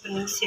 不能写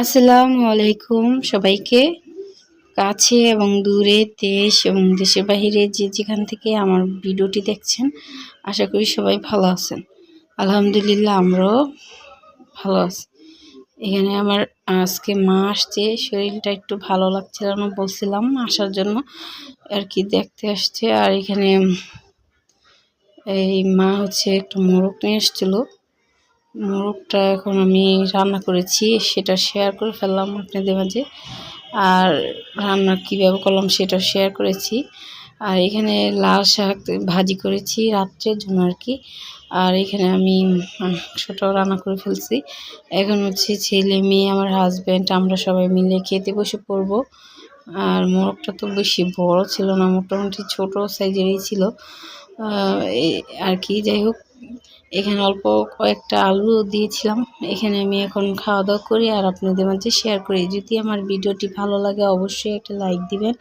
আসসালামু আলাইকুম সবাইকে। কাছে এবং দূরে দেশ এবং দেশের বাইরে যে যেখান থেকে আমার ভিডিওটি দেখছেন, আশা করি সবাই ভালো আছেন। আলহামদুলিল্লাহ, আমরাও ভালো আছি। এখানে আমার আজকে মা আসছে শরীরটা একটু ভালো লাগছিল না বলছিলাম, আসার জন্য আর কি দেখতে আসছে। আর এখানে এই মা হচ্ছে একটু মোরগ নিয়ে এসেছিল। মোরগটা এখন আমি রান্না করেছি, সেটা শেয়ার করে ফেললাম আপনাদের মাঝে। আর রান্না কীভাবে করলাম সেটা শেয়ার করেছি। আর এখানে লাল শাক ভাজি করেছি রাত্রের জন্য আর কি। আর এখানে আমি মাংসটাও রান্না করে ফেলছি। এখন হচ্ছে ছেলে, মেয়ে, আমার হাজব্যান্ড আমরা সবাই মিলে খেতে বসে পড়ব। আর মোরগটা তো বেশি বড় ছিল না, মোটামুটি ছোট সাইজেরই ছিল। আর কি, যাই হোক। এখানে অল্প কয়েকটা আলু দিয়েছিলাম। এখানে আমি এখন খাওয়া দাওয়া করি আর আপনাদের মাঝে শেয়ার করি। যদি আমার ভিডিওটি ভালো লাগে, অবশ্যই একটা লাইক দিবেন।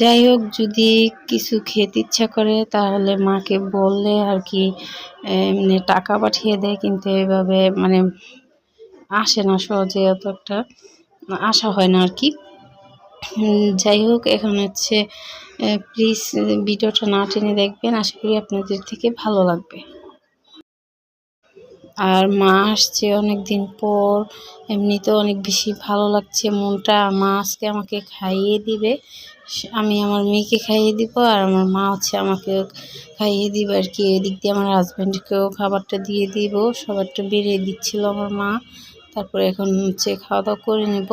যাই হোক, যদি কিছু খেতে ইচ্ছা করে, তাহলে মাকে বললে আর কি, এমনি টাকা পাঠিয়ে দেয়। কিন্তু এভাবে মানে আসে না, সহজে অত একটা আসা হয় না আর কি। যাই হোক, এখন হচ্ছে প্লিজ ভিডিওটা না টেনে দেখবেন। আশা করি আপনাদের থেকে ভালো লাগবে। আর মা আসছে অনেক দিন পর। এমনিতে অনেক বেশি ভালো লাগছে মনটা। মা আজকে আমাকে খাইয়ে দিবে। আমি আমার মেয়েকে খাইয়ে দিব আর আমার মা হচ্ছে আমাকে খাইয়ে দিবে আর কি। এদিক দিয়ে আমার হাজব্যান্ডকেও খাবারটা দিয়ে দিব। সবারটা বেরিয়ে দিচ্ছিল আমার মা। তারপরে এখন হচ্ছে খাওয়া দাওয়া করে নেব।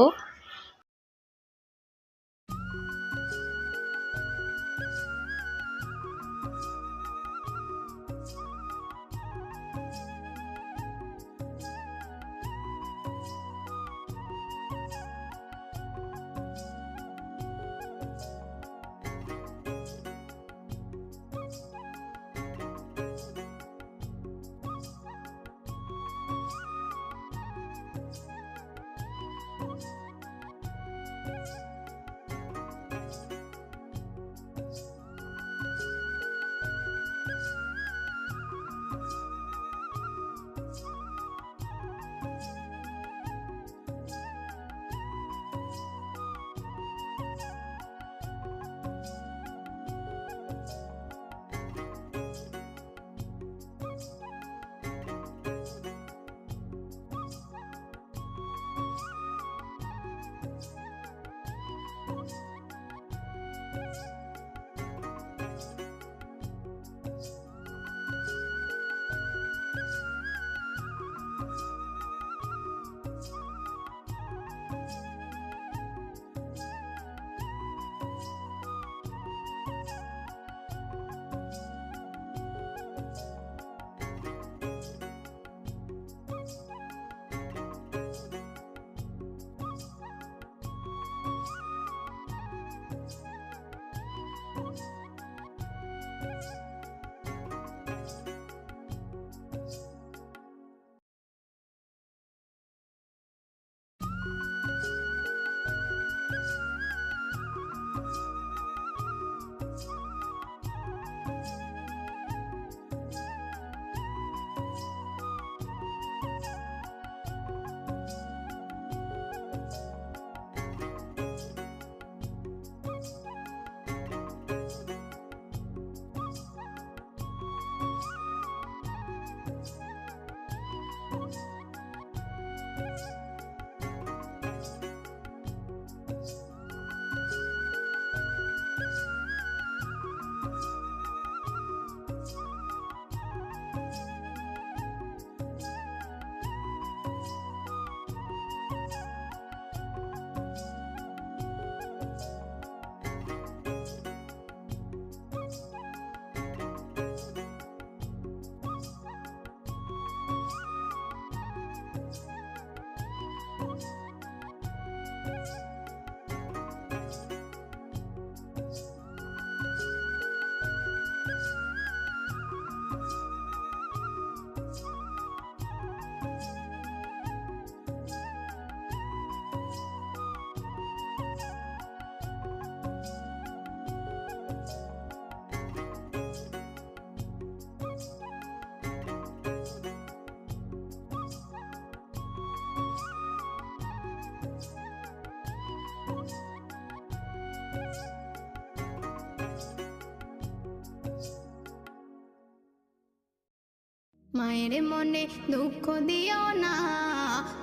মায়ের মনে দুঃখ দিও না,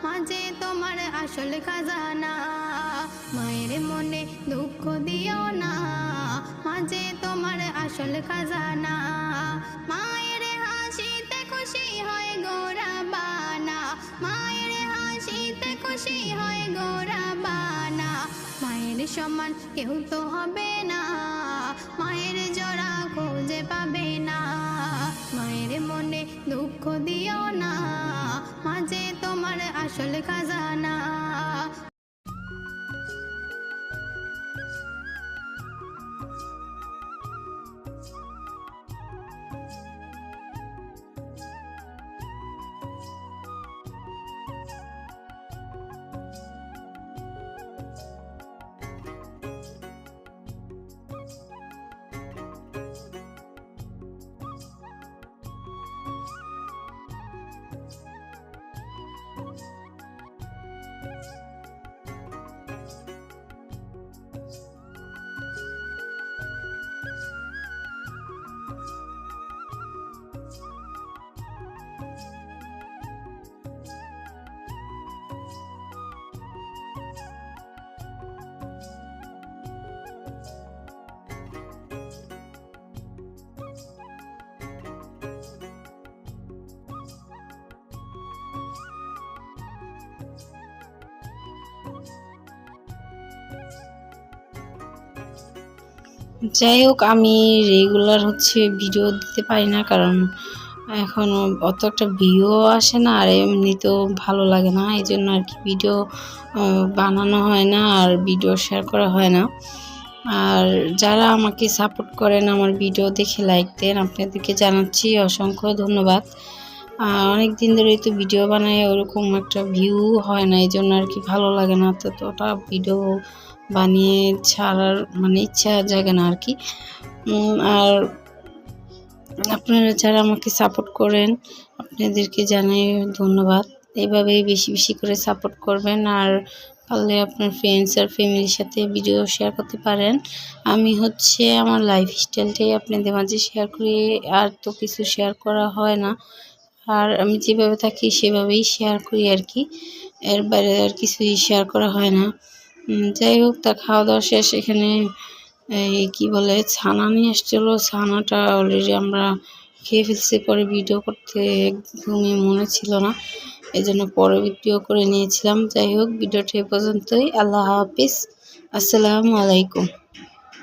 মাঝে তোমার আসল খাজানা। মায়ের মনে দুঃখ দিও না, মাঝে তোমার আসল খাজানা। মায়ের সমান কেউ তো হবে না। মায়ের জোড়া খুঁজে পাবে না। মায়ের মনে দুঃখ দিও না। মাঝে তোমার আসল খাজানা যাই হোক, আমি রেগুলার হচ্ছে ভিডিও দিতে পারি না, কারণ এখন অত একটা ভিউ আসে না, আর এমনিতেও ভালো লাগে না। এই জন্য আর কি ভিডিও বানানো হয় না, আর ভিডিও শেয়ার করা হয় না। আর যারা আমাকে সাপোর্ট করেন, আমার ভিডিও দেখে লাইক দেন, আপনাদেরকে জানাচ্ছি অসংখ্য ধন্যবাদ। অনেক দিন ধরেই তো ভিডিও বানাই ওরকম একটা ভিউ হয় না, এই জন্য আর কি ভালো লাগে না ততটা ভিডিও বানিয়ে ছাড়ার মানে ইচ্ছা জাগে না আর কি আর আপনারা যারা আমাকে সাপোর্ট করেন, আপনাদেরকে জানাই ধন্যবাদ। এইভাবেই বেশি বেশি করে সাপোর্ট করবেন আর পারলে আপনার ফ্রেন্ডস আর ফ্যামিলির সাথে ভিডিও শেয়ার করতে পারেন। আমি হচ্ছে আমার লাইফ স্টাইলটাই আপনাদের মাঝে শেয়ার করি, আর তো কিছু শেয়ার করা হয় না। আর আমি যেভাবে থাকি সেভাবেই শেয়ার করি আর কি এর বাইরে আর কিছুই শেয়ার করা হয় না। যাই হোক তা খাওয়া দাওয়া শেষ। এখানে, এই কি বলে, ছানা নিয়ে এসেছিল। ছানাটা অলরেডি আমরা খেয়ে ফেলছি, পরে ভিডিও করতে একদমই মনে ছিল না। এই জন্য পরে ভিডিও করে নিয়েছিলাম। যাই হোক ভিডিওটি এ পর্যন্তই। আল্লাহ হাফিজ। আসসালামু আলাইকুম।